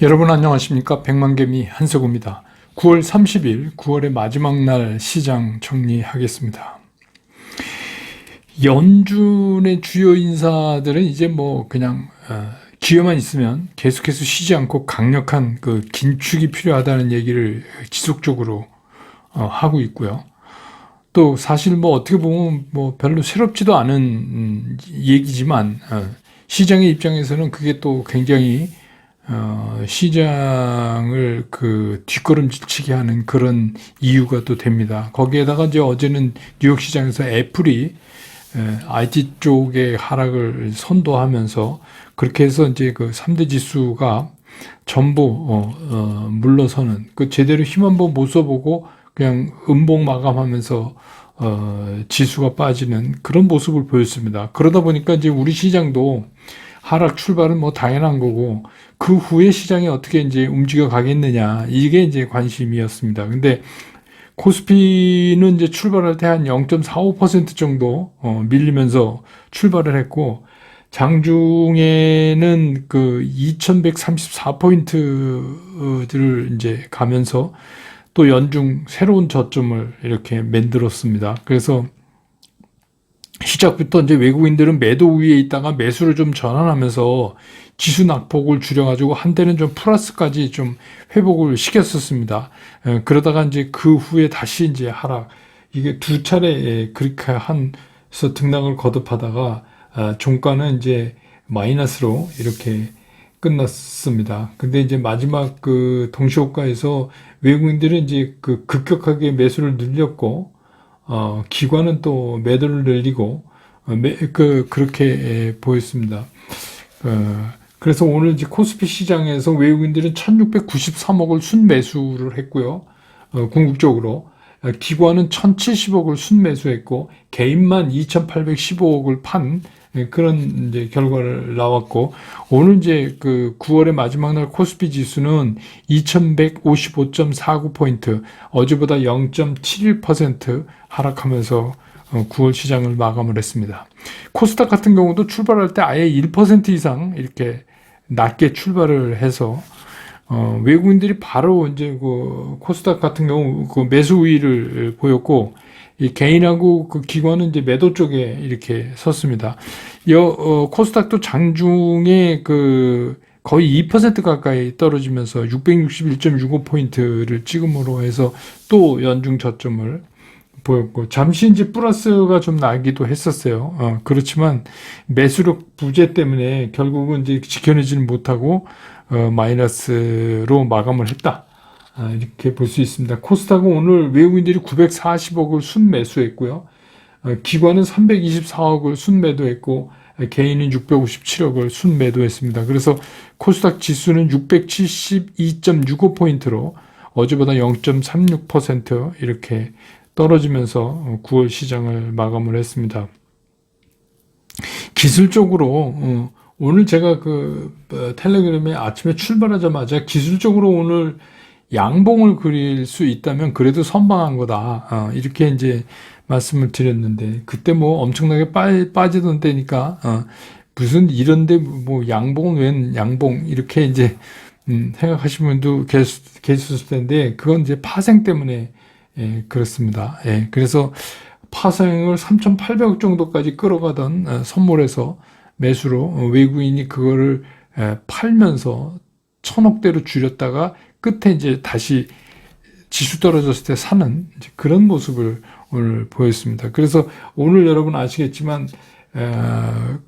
여러분 안녕하십니까 백만개미 한석우입니다. 9월 30일 9월의 마지막 날 시장 정리하겠습니다. 연준의 주요 인사들은 이제 뭐 그냥 어, 기회만 있으면 계속해서 쉬지 않고 강력한 그 긴축이 필요하다는 얘기를 지속적으로 어, 하고 있고요. 또 사실 뭐 어떻게 보면 뭐 별로 새롭지도 않은 음, 얘기지만 어, 시장의 입장에서는 그게 또 굉장히 어, 시장을 그 뒷걸음질치게 하는 그런 이유가 또 됩니다. 거기에다가 이제 어제는 뉴욕 시장에서 애플이 에, IT 쪽의 하락을 선도하면서 그렇게 해서 이제 그 3대 지수가 전부 어, 어, 물러서는 그 제대로 힘 한번 못 써보고 그냥 음봉 마감하면서 어, 지수가 빠지는 그런 모습을 보였습니다. 그러다 보니까 이제 우리 시장도 하락 출발은 뭐 당연한 거고 그 후에 시장이 어떻게 이제 움직여 가겠느냐 이게 이제 관심이었습니다. 근데 코스피는 이제 출발할 때 한 0.45% 정도 어, 밀리면서 출발을 했고 장중에는 그 2134포인트를 이제 가면서 또 연중 새로운 저점을 이렇게 만들었습니다. 그래서 시작부터 이제 외국인들은 매도 우위에 있다가 매수를 좀 전환하면서 지수 낙폭을 줄여가지고 한때는 좀 플러스까지 좀 회복을 시켰었습니다. 에, 그러다가 이제 그 후에 다시 이제 하락. 이게 두 차례 그렇게 한서 등락을 거듭하다가 아, 종가는 이제 마이너스로 이렇게 끝났습니다. 근데 이제 마지막 그 동시호가에서 외국인들은 이제 그 급격하게 매수를 늘렸고 어, 기관은 또 매도를 늘리고 어, 매, 그 그렇게 에, 보였습니다. 어, 그래서 오늘 이제 코스피 시장에서 외국인들은 1,693억을 순매수를 했고요. 어, 궁극적으로 어, 기관은 1,070억을 순매수했고 개인만 2,815억을 판 예, 그런 이제 결과를 나왔고 오늘 이제 그 9월의 마지막 날 코스피 지수는 2155.49 포인트 어제보다 0.71% 하락하면서 9월 시장을 마감을 했습니다. 코스닥 같은 경우도 출발할 때 아예 1% 이상 이렇게 낮게 출발을 해서 어, 외국인들이 바로 이제 그 코스닥 같은 경우 그 매수 우위를 보였고 이 개인하고 그 기관은 이제 매도 쪽에 이렇게 섰습니다. 여, 어, 코스닥도 장중에 그 거의 2% 가까이 떨어지면서 661.65포인트를 찍음으로 해서 또 연중 저점을 보였고 잠시 이제 플러스가 좀 나기도 했었어요. 어, 그렇지만 매수력 부재 때문에 결국은 이제 지켜내지는 못하고 어, 마이너스로 마감을 했다. 아, 이렇게 볼 수 있습니다. 코스닥은 오늘 외국인들이 940억을 순매수했고요. 어, 기관은 324억을 순매도했고 개인은 657억을 순매도했습니다. 그래서 코스닥 지수는 672.65포인트로 어제보다 0.36% 이렇게 떨어지면서 9월 시장을 마감을 했습니다. 기술적으로 어, 오늘 제가 그 어, 텔레그램에 아침에 출발하자마자 기술적으로 오늘 양봉을 그릴 수 있다면 그래도 선방한 거다. 어, 이렇게 이제 말씀을 드렸는데 그때 뭐 엄청나게 빠, 빠지던 때니까 어, 무슨 이런데 뭐 양봉은 웬 양봉 이렇게 이제 음, 생각하시는 분도 계셨, 계셨을 텐데 그건 이제 파생 때문에 예, 그렇습니다. 예, 그래서 파생을 3,800억 정도까지 끌어가던 어, 선물에서 매수로 어, 외국인이 그거를 에, 팔면서 천억대로 줄였다가 끝에 이제 다시 지수 떨어졌을 때 사는 그런 모습을 오늘 보였습니다. 그래서 오늘 여러분 아시겠지만 에,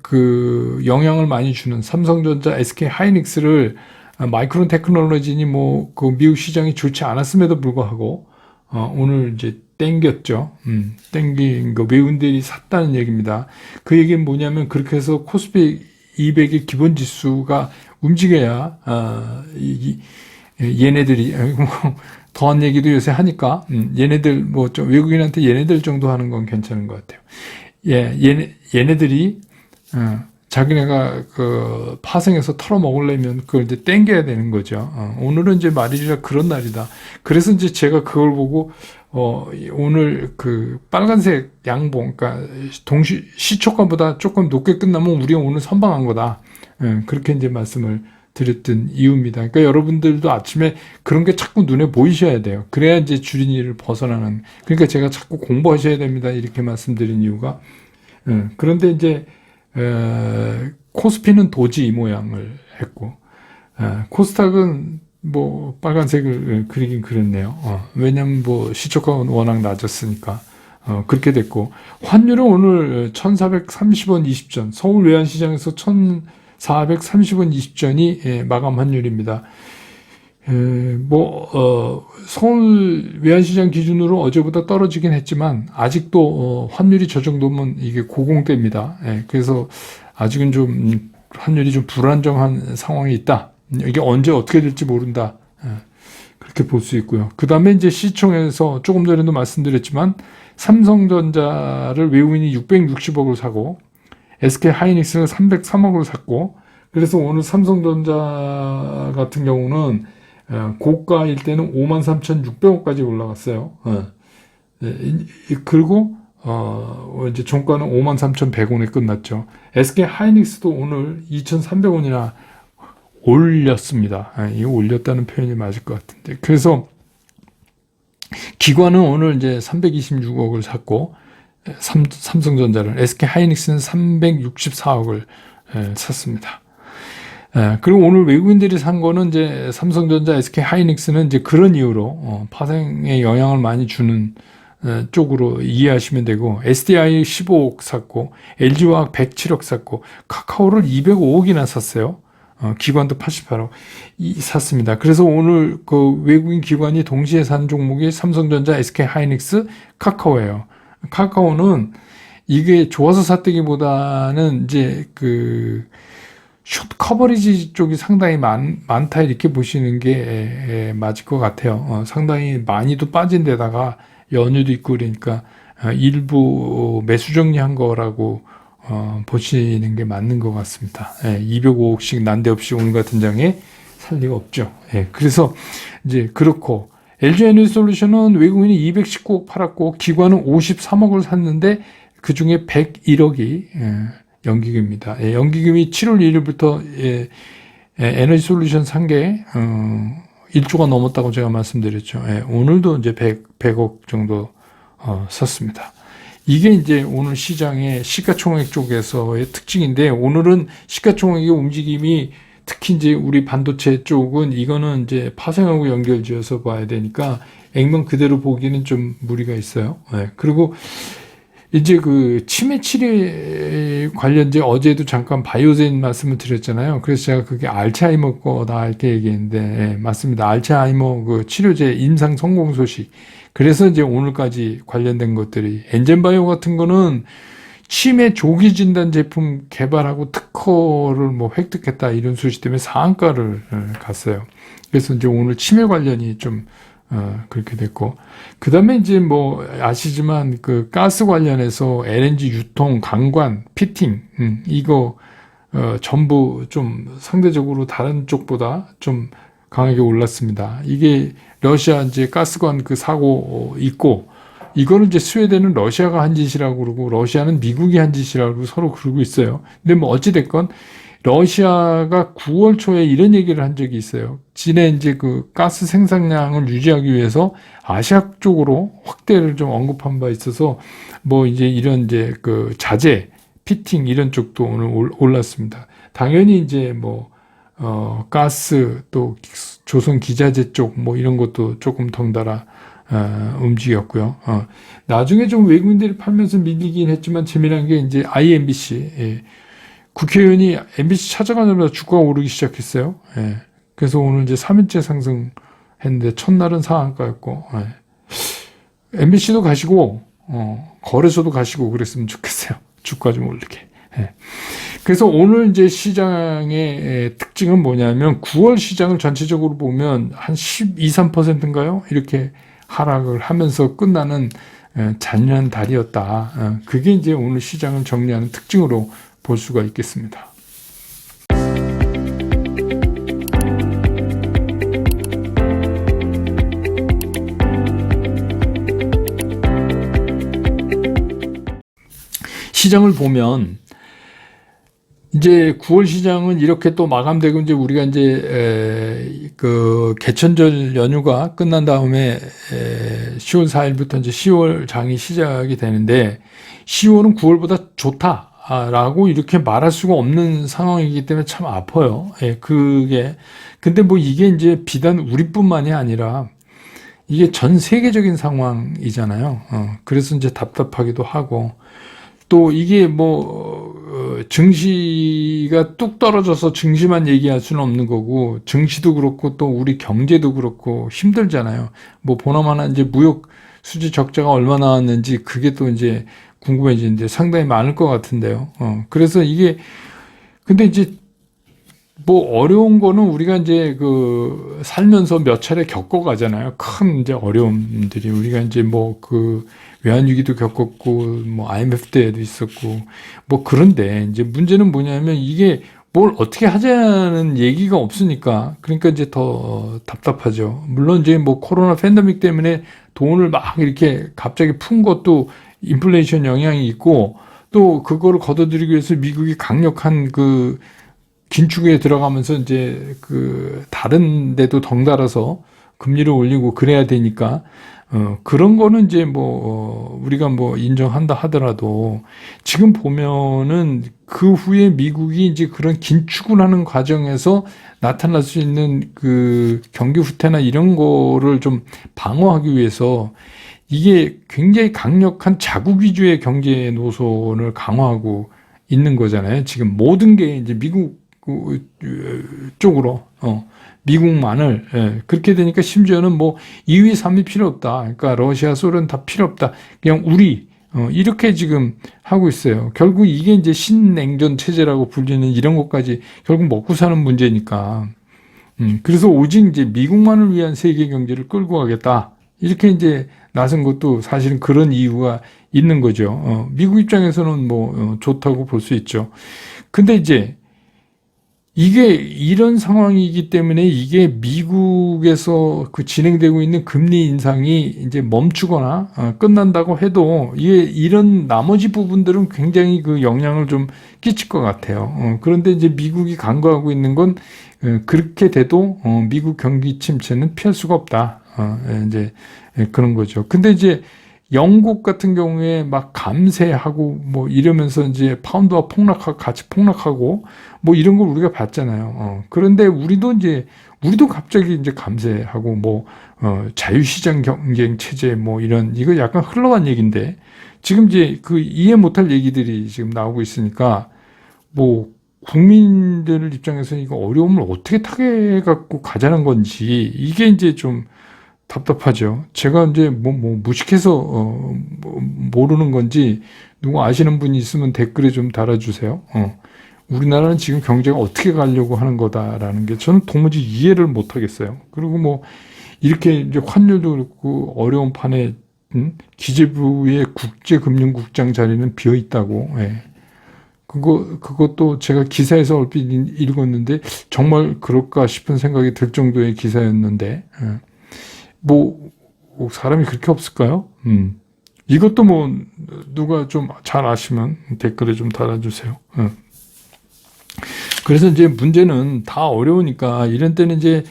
그 영향을 많이 주는 삼성전자, SK 하이닉스를 마이크론 테크놀로지니 뭐 그 미국 시장이 좋지 않았음에도 불구하고 어, 오늘 이제 땡겼죠. 음, 땡긴 거 외국인들이 샀다는 얘기입니다. 그 얘기는 뭐냐면 그렇게 해서 코스피 200의 기본 지수가 움직여야 어, 이, 이, 얘네들이 뭐 더한 얘기도 요새 하니까 음, 얘네들 뭐 좀 외국인한테 얘네들 정도 하는 건 괜찮은 것 같아요. 예, 얘네 얘네들이 어, 자기네가 그 파생해서 털어 먹으려면 그걸 이제 땡겨야 되는 거죠. 어, 오늘은 이제 말이라 그런 날이다. 그래서 이제 제가 그걸 보고 어, 오늘 그 빨간색 양봉, 그러니까 동시 시초가보다 조금 높게 끝나면 우리가 오늘 선방한 거다. 예, 그렇게 이제 말씀을 드렸던 이유입니다. 그러니까 여러분들도 아침에 그런 게 자꾸 눈에 보이셔야 돼요. 그래야 이제 주린이를 벗어나는. 그러니까 제가 자꾸 공부하셔야 됩니다. 이렇게 말씀드린 이유가. 예, 그런데 이제 에, 코스피는 도지 이 모양을 했고 에, 코스닥은 뭐 빨간색을 그리긴 그렸네요. 어, 왜냐면 뭐 시초가 워낙 낮았으니까. 어, 그렇게 됐고 환율은 오늘 1,430원 20전 서울 외환시장에서 1,430원 20전이 예, 마감 환율입니다. 에, 뭐 어, 서울 외환시장 기준으로 어제보다 떨어지긴 했지만 아직도 어, 환율이 저 정도면 이게 고공대입니다. 예, 그래서 아직은 좀 음, 환율이 좀 불안정한 상황이 있다. 이게 언제 어떻게 될지 모른다. 예, 그렇게 볼 수 있고요. 그 다음에 이제 시총에서 조금 전에도 말씀드렸지만 삼성전자를 외국인이 660억을 사고 SK 하이닉스는 303억을 샀고 그래서 오늘 삼성전자 같은 경우는 어, 고가일 때는 53,600억까지 올라갔어요. 어. 예, 이- 이- 그리고 어 이제 종가는 53,100원에 끝났죠. SK 하이닉스도 오늘 2,300원이나 올렸습니다. 아, 이거 올렸다는 표현이 맞을 것 같은데. 그래서 기관은 오늘 이제 326억을 샀고 삼, 삼성전자를 SK 하이닉스는 364억을 샀습니다. 에, 그리고 오늘 외국인들이 산 거는 이제 삼성전자, SK 하이닉스는 이제 그런 이유로 어, 파생에 영향을 많이 주는 에, 쪽으로 이해하시면 되고 SDI 15억 샀고 LG화학 107억 샀고 카카오를 205억이나 샀어요. 어, 기관도 88억 이, 샀습니다. 그래서 오늘 그 외국인 기관이 동시에 산 종목이 삼성전자, SK 하이닉스, 카카오예요. 카카오는 이게 좋아서 샀다기보다는 이제 그 숏 커버리지 쪽이 상당히 많, 많다 이렇게 보시는 게 에, 에, 맞을 것 같아요. 어, 상당히 많이도 빠진 데다가 연휴도 있고 그러니까 어, 일부 매수 정리한 거라고 어, 보시는 게 맞는 것 같습니다. 예, 205억씩 난데없이 오늘 같은 장에 살 리가 없죠. 예, 그래서 이제 그렇고 LG 에너지 솔루션은 외국인이 219억 팔았고 기관은 53억을 샀는데 그 중에 101억이 예, 연기금입니다. 예, 연기금이 7월 1일부터 예, 예, 에너지 솔루션 산게 어, 1조가 넘었다고 제가 말씀드렸죠. 예, 오늘도 이제 100, 100억 정도 어, 썼습니다. 이게 이제 오늘 시장의 시가총액 쪽에서의 특징인데 오늘은 시가총액의 움직임이 특히 이제 우리 반도체 쪽은 이거는 이제 파생하고 연결지어서 봐야 되니까 액면 그대로 보기는 좀 무리가 있어요. 네. 그리고 이제 그 치매 치료 관련제 어제도 잠깐 바이오젠 말씀을 드렸잖아요. 그래서 제가 그게 알츠하이머 거다 이렇게 얘기했는데 예, 맞습니다. 알츠하이머 그 치료제 임상 성공 소식. 그래서 이제 오늘까지 관련된 것들이 엔젠바이오 같은 거는 치매 조기 진단 제품 개발하고 특허를 뭐 획득했다 이런 소식 때문에 상한가를 어, 갔어요. 그래서 이제 오늘 치매 관련이 좀 어, 그렇게 됐고 그 다음에 이제 뭐 아시지만 그 가스 관련해서 LNG 유통, 강관, 피팅 음, 이거 어, 전부 좀 상대적으로 다른 쪽보다 좀 강하게 올랐습니다. 이게 러시아 이제 가스관 그 사고 있고 이거는 이제 스웨덴은 러시아가 한 짓이라고 그러고 러시아는 미국이 한 짓이라고 서로 그러고 있어요. 근데 뭐 어찌 됐건 러시아가 9월 초에 이런 얘기를 한 적이 있어요. 진해 이제 그 가스 생산량을 유지하기 위해서 아시아 쪽으로 확대를 좀 언급한 바 있어서 뭐 이제 이런 이제 그 자재, 피팅 이런 쪽도 오늘 올- 올랐습니다. 당연히 이제 뭐 어, 가스 또 조선 기자재 쪽 뭐 이런 것도 조금 덩달아 어, 움직였고요. 어, 나중에 좀 외국인들이 팔면서 밀리긴 했지만 재미난 게 이제 IMBC 예. 국회의원이 MBC 찾아가자마자 주가가 오르기 시작했어요. 예. 그래서 오늘 이제 3일째 상승했는데 첫날은 상한가였고 예. MBC도 가시고 어, 거래소도 가시고 그랬으면 좋겠어요. 주가 좀 올리게. 예. 그래서 오늘 이제 시장의 에, 특징은 뭐냐면 9월 시장을 전체적으로 보면 한 12, 3%인가요? 이렇게 하락을 하면서 끝나는 에, 잔인한 달이었다. 어, 그게 이제 오늘 시장을 정리하는 특징으로 볼 수가 있겠습니다. 시장을 보면 이제 9월 시장은 이렇게 또 마감되고 이제 우리가 이제 에, 그 개천절 연휴가 끝난 다음에 에, 10월 4일부터 이제 10월 장이 시작이 되는데 10월은 9월보다 좋다 라고 이렇게 말할 수가 없는 상황이기 때문에 참 아파요. 예, 그게 근데 뭐 이게 이제 비단 우리뿐만이 아니라 이게 전 세계적인 상황이잖아요. 어, 그래서 이제 답답하기도 하고 또 이게 뭐 어, 증시가 뚝 떨어져서 증시만 얘기할 수는 없는 거고 증시도 그렇고 또 우리 경제도 그렇고 힘들잖아요. 뭐 보나마나 이제 무역 수지 적자가 얼마 나왔는지 그게 또 이제 궁금해지는데 상당히 많을 것 같은데요. 어, 그래서 이게 근데 이제 뭐 어려운 거는 우리가 이제 그 살면서 몇 차례 겪어 가잖아요. 큰 이제 어려움들이 우리가 이제 뭐 그 외환위기도 겪었고 뭐 IMF 때에도 있었고 뭐 그런데 이제 문제는 뭐냐면 이게 뭘 어떻게 하자는 얘기가 없으니까 그러니까 이제 더 답답하죠. 물론 이제 뭐 코로나 팬데믹 때문에 돈을 막 이렇게 갑자기 푼 것도 인플레이션 영향이 있고 또 그거를 걷어들이기 위해서 미국이 강력한 그 긴축에 들어가면서 이제 그 다른 데도 덩달아서 금리를 올리고 그래야 되니까 어 그런 거는 이제 뭐 어, 우리가 뭐 인정한다 하더라도 지금 보면은 그 후에 미국이 이제 그런 긴축을 하는 과정에서 나타날 수 있는 그 경기 후퇴나 이런 거를 좀 방어하기 위해서 이게 굉장히 강력한 자국 위주의 경제 노선을 강화하고 있는 거잖아요. 지금 모든 게 이제 미국 그, 쪽으로 어, 미국만을 예, 그렇게 되니까 심지어는 뭐 2위, 3위 필요 없다. 그러니까 러시아, 소련 다 필요 없다. 그냥 우리 어, 이렇게 지금 하고 있어요. 결국 이게 이제 신냉전 체제라고 불리는 이런 것까지 결국 먹고 사는 문제니까. 음, 그래서 오직 이제 미국만을 위한 세계 경제를 끌고 가겠다. 이렇게 이제 나선 것도 사실은 그런 이유가 있는 거죠. 어, 미국 입장에서는 뭐 어, 좋다고 볼 수 있죠. 근데 이제 이게 이런 상황이기 때문에 이게 미국에서 그 진행되고 있는 금리 인상이 이제 멈추거나 어, 끝난다고 해도 이게 이런 나머지 부분들은 굉장히 그 영향을 좀 끼칠 것 같아요. 어, 그런데 이제 미국이 간과하고 있는 건 어, 그렇게 돼도 어, 미국 경기 침체는 피할 수가 없다. 어, 예, 이제 예, 그런 거죠. 근데 이제 영국 같은 경우에 막 감세하고 뭐 이러면서 이제 파운드와 폭락하고 같이 폭락하고 뭐 이런 걸 우리가 봤잖아요. 어. 그런데 우리도 이제 우리도 갑자기 이제 감세하고 뭐 어, 자유시장 경쟁 체제 뭐 이런 이거 약간 흘러간 얘기인데 지금 이제 그 이해 못할 얘기들이 지금 나오고 있으니까 뭐 국민들 입장에서 이거 어려움을 어떻게 타개 갖고 가자는 건지 이게 이제 좀 답답하죠. 제가 이제 뭐, 뭐 무식해서 어, 뭐 모르는 건지 누구 아시는 분이 있으면 댓글에 좀 달아주세요. 어. 우리나라는 지금 경제가 어떻게 가려고 하는 거다라는 게 저는 도무지 이해를 못 하겠어요. 그리고 뭐 이렇게 이제 환율도 그렇고 어려운 판에 음? 기재부의 국제금융국장 자리는 비어 있다고. 예. 그거 그것도 제가 기사에서 얼핏 읽었는데 정말 그럴까 싶은 생각이 들 정도의 기사였는데. 예. 뭐 사람이 그렇게 없을까요? 음. 이것도 뭐 누가 좀 잘 아시면 댓글에 좀 달아주세요. 음. 그래서 이제 문제는 다 어려우니까 이런 때는 이제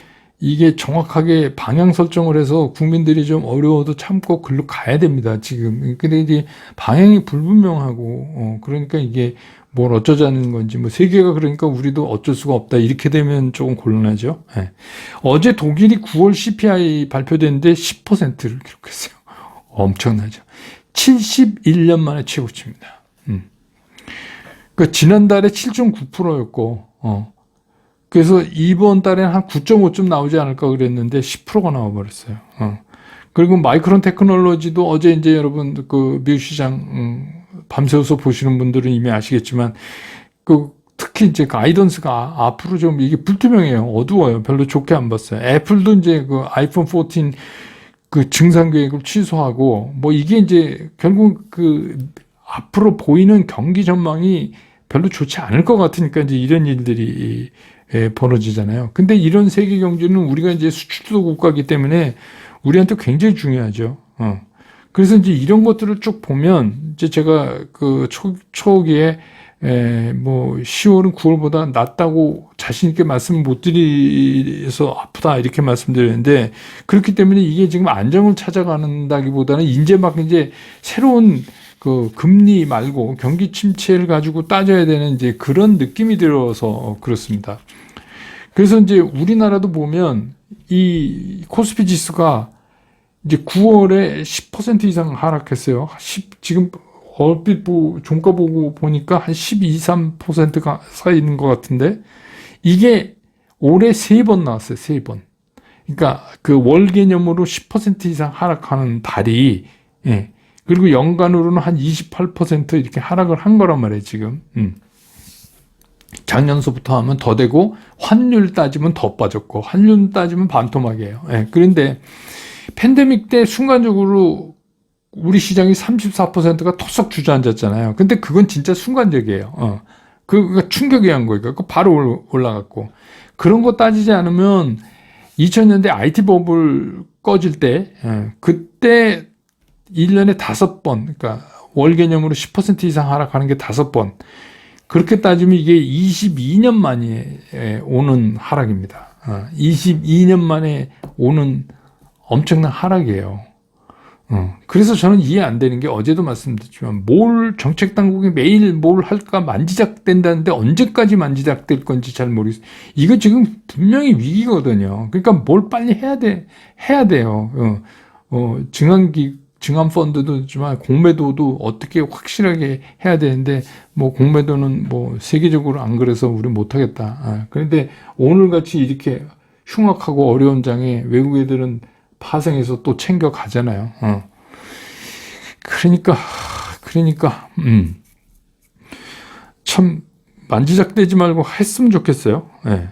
이게 정확하게 방향 설정을 해서 국민들이 좀 어려워도 참고 글로 가야 됩니다. 지금. 근데 이제 방향이 불분명하고, 어, 그러니까 이게 뭘 어쩌자는 건지, 뭐 세계가 그러니까 우리도 어쩔 수가 없다. 이렇게 되면 조금 곤란하죠. 네. 어제 독일이 9월 CPI 발표됐는데 10%를 기록했어요. 엄청나죠. 71년 만에 최고치입니다. 음. 그 지난달에 7.9%였고, 어. 그래서 이번 달에는 한 9.5쯤 나오지 않을까 그랬는데 10%가 나와버렸어요. 어. 그리고 마이크론 테크놀로지도 어제 이제 여러분 그 미국 시장 음, 밤새워서 보시는 분들은 이미 아시겠지만 그 특히 이제 가이던스가 앞으로 좀 이게 불투명해요. 어두워요. 별로 좋게 안 봤어요. 애플도 이제 그 아이폰 14 그 증상 계획을 취소하고 뭐 이게 이제 결국 그 앞으로 보이는 경기 전망이 별로 좋지 않을 것 같으니까 이제 이런 일들이 예, 벌어지잖아요. 근데 이런 세계 경제는 우리가 이제 수출도 국가이기 때문에 우리한테 굉장히 중요하죠. 어. 그래서 이제 이런 것들을 쭉 보면 이제 제가 그 초, 초기에 에, 뭐 10월은 9월보다 낫다고 자신 있게 말씀 못 드려서 아프다 이렇게 말씀드렸는데 그렇기 때문에 이게 지금 안정을 찾아가는다기보다는 이제 막 이제 새로운 그 금리 말고 경기 침체를 가지고 따져야 되는 이제 그런 느낌이 들어서 그렇습니다. 그래서 이제 우리나라도 보면 이 코스피 지수가 이제 9월에 10% 이상 하락했어요. 10, 지금 얼핏 보, 종가 보고 보니까 한 12, 3%가 사 있는 것 같은데 이게 올해 세 번 나왔어요. 세 번. 그러니까 그 월 개념으로 10% 이상 하락하는 달이 예. 그리고 연간으로는 한 28% 이렇게 하락을 한 거란 말이에요, 지금. 음. 작년서부터 하면 더 되고 환율 따지면 더 빠졌고 환율 따지면 반토막이에요. 예. 그런데 팬데믹 때 순간적으로 우리 시장이 34%가 토썩 주저앉았잖아요. 근데 그건 진짜 순간적이에요. 어. 그가 충격이 한 거니까 그 바로 올라갔고 그런 거 따지지 않으면 2000년대 IT 버블 꺼질 때 예, 그때 1년에 다섯 번 그러니까 월 개념으로 10% 이상 하락하는 게 다섯 번 그렇게 따지면 이게 22년 만에 오는 하락입니다. 22년 만에 오는 엄청난 하락이에요. 어, 그래서 저는 이해 안 되는 게 어제도 말씀드렸지만 뭘 정책 당국이 매일 뭘 할까 만지작된다는데 언제까지 만지작될 건지 잘 모르겠어요. 이거 지금 분명히 위기거든요. 그러니까 뭘 빨리 해야 돼 해야 돼요. 어, 어 증환기 증환 펀드도 있지만 공매도도 어떻게 확실하게 해야 되는데 뭐 공매도는 뭐 세계적으로 안 그래서 우리 못 하겠다. 아, 그런데 오늘 같이 이렇게 흉악하고 어려운 장에 외국 애들은 파생해서 또 챙겨 가잖아요. 어. 그러니까, 그러니까, 음. 참, 만지작대지 말고 했으면 좋겠어요. 예. 네.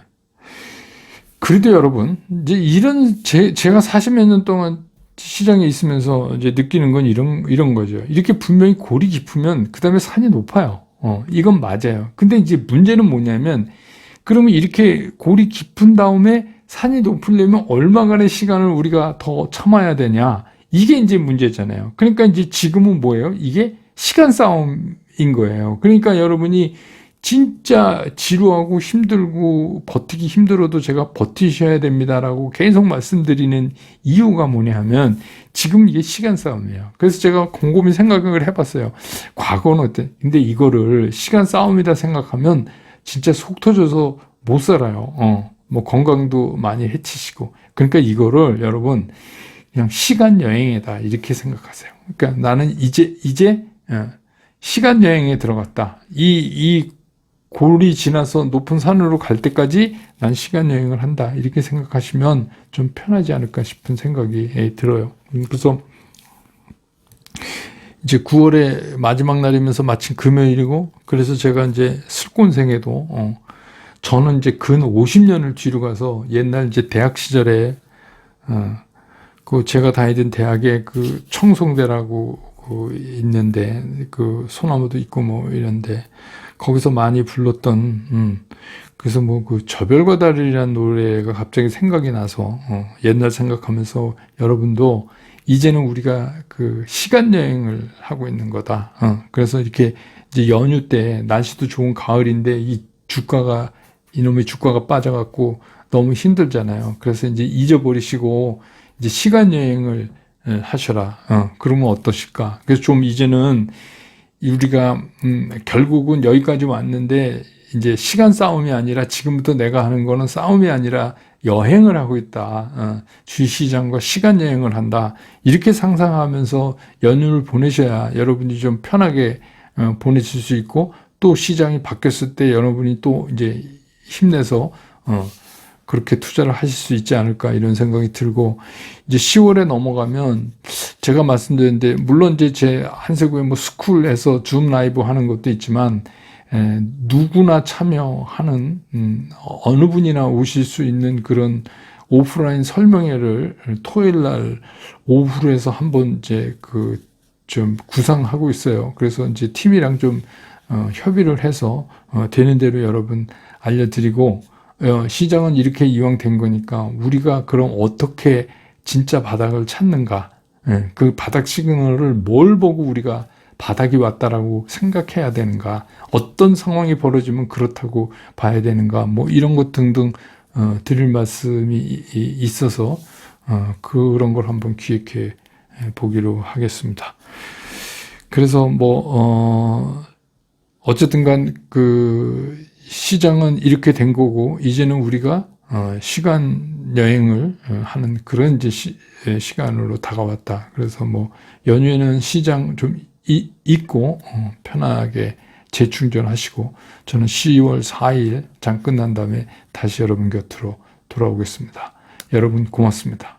그래도 여러분, 이제 이런, 제, 제가 40몇 년 동안 시장에 있으면서 이제 느끼는 건 이런, 이런 거죠. 이렇게 분명히 골이 깊으면 그 다음에 산이 높아요. 어, 이건 맞아요. 근데 이제 문제는 뭐냐면, 그러면 이렇게 골이 깊은 다음에 산이 높으려면 얼마간의 시간을 우리가 더 참아야 되냐. 이게 이제 문제잖아요. 그러니까 이제 지금은 뭐예요? 이게 시간 싸움인 거예요. 그러니까 여러분이 진짜 지루하고 힘들고 버티기 힘들어도 제가 버티셔야 됩니다라고 계속 말씀드리는 이유가 뭐냐 하면 지금 이게 시간 싸움이에요. 그래서 제가 곰곰이 생각을 해봤어요. 과거는 어때? 근데 이거를 시간 싸움이다 생각하면 진짜 속 터져서 못 살아요. 어. 뭐 건강도 많이 해치시고 그러니까 이거를 여러분 그냥 시간 여행이다 이렇게 생각하세요. 그러니까 나는 이제 이제 어, 시간 여행에 들어갔다. 이이 골이 지나서 높은 산으로 갈 때까지 난 시간 여행을 한다. 이렇게 생각하시면 좀 편하지 않을까 싶은 생각이 예, 들어요. 그래서 이제 9월의 마지막 날이면서 마침 금요일이고 그래서 제가 이제 슬곤생에도 어, 저는 이제 근 50년을 뒤로 가서 옛날 이제 대학 시절에 어, 그 제가 다니던 대학에 그 청송대라고 그 있는데 그 소나무도 있고 뭐 이런데 거기서 많이 불렀던 음 그래서 뭐 그 저별과 달이라는 노래가 갑자기 생각이 나서 어, 옛날 생각하면서 여러분도 이제는 우리가 그 시간 여행을 하고 있는 거다. 어, 그래서 이렇게 이제 연휴 때 날씨도 좋은 가을인데 이 주가가 이놈의 주가가 빠져갖고 너무 힘들잖아요. 그래서 이제 잊어버리시고 이제 시간 여행을 하셔라. 어, 그러면 어떠실까? 그래서 좀 이제는 우리가 음, 결국은 여기까지 왔는데 이제 시간 싸움이 아니라 지금부터 내가 하는 거는 싸움이 아니라 여행을 하고 있다. 어, 주시장과 시간 여행을 한다. 이렇게 상상하면서 연휴를 보내셔야 여러분이 좀 편하게 어, 보내실 수 있고 또 시장이 바뀌었을 때 여러분이 또 이제 힘내서 어, 그렇게 투자를 하실 수 있지 않을까 이런 생각이 들고 이제 10월에 넘어가면 제가 말씀드렸는데 물론 이제 제 한세구의 뭐 스쿨에서 줌 라이브 하는 것도 있지만 에, 누구나 참여하는 음, 어느 분이나 오실 수 있는 그런 오프라인 설명회를 토요일 날 오후로 해서 한번 이제 그 좀 구상하고 있어요. 그래서 이제 팀이랑 좀 어, 협의를 해서 어, 되는 대로 여러분 알려드리고 어, 시장은 이렇게 이왕 된 거니까 우리가 그럼 어떻게 진짜 바닥을 찾는가? 예, 그 바닥 시그널을 뭘 보고 우리가 바닥이 왔다라고 생각해야 되는가? 어떤 상황이 벌어지면 그렇다고 봐야 되는가? 뭐 이런 것 등등 어, 드릴 말씀이 있어서 어, 그런 걸 한번 기획해 보기로 하겠습니다. 그래서 뭐 어, 어쨌든 간 그 시장은 이렇게 된 거고 이제는 우리가 어, 시간 여행을 어, 하는 그런 이제 시, 에, 시간으로 다가왔다. 그래서 뭐 연휴에는 시장 좀 이, 있고 어, 편하게 재충전하시고 저는 10월 4일 장 끝난 다음에 다시 여러분 곁으로 돌아오겠습니다. 여러분 고맙습니다.